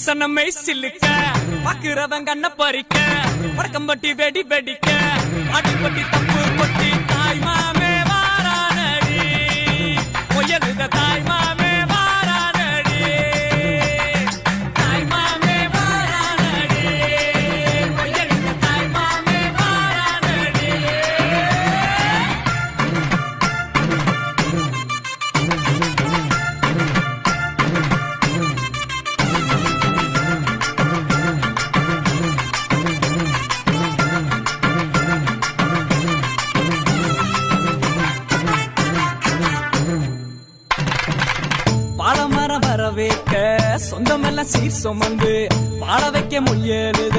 புருஷனமை சில்லுக்க பாக்குறவன் கண்ண பறிக்க வடக்கம்பட்டி வெடி வெடிக்க அடிப்பட்டி பாலமரம் வர வைக்க சொந்தமெல்லாம் சீர் சுமந்து வாழ வைக்க முயலுத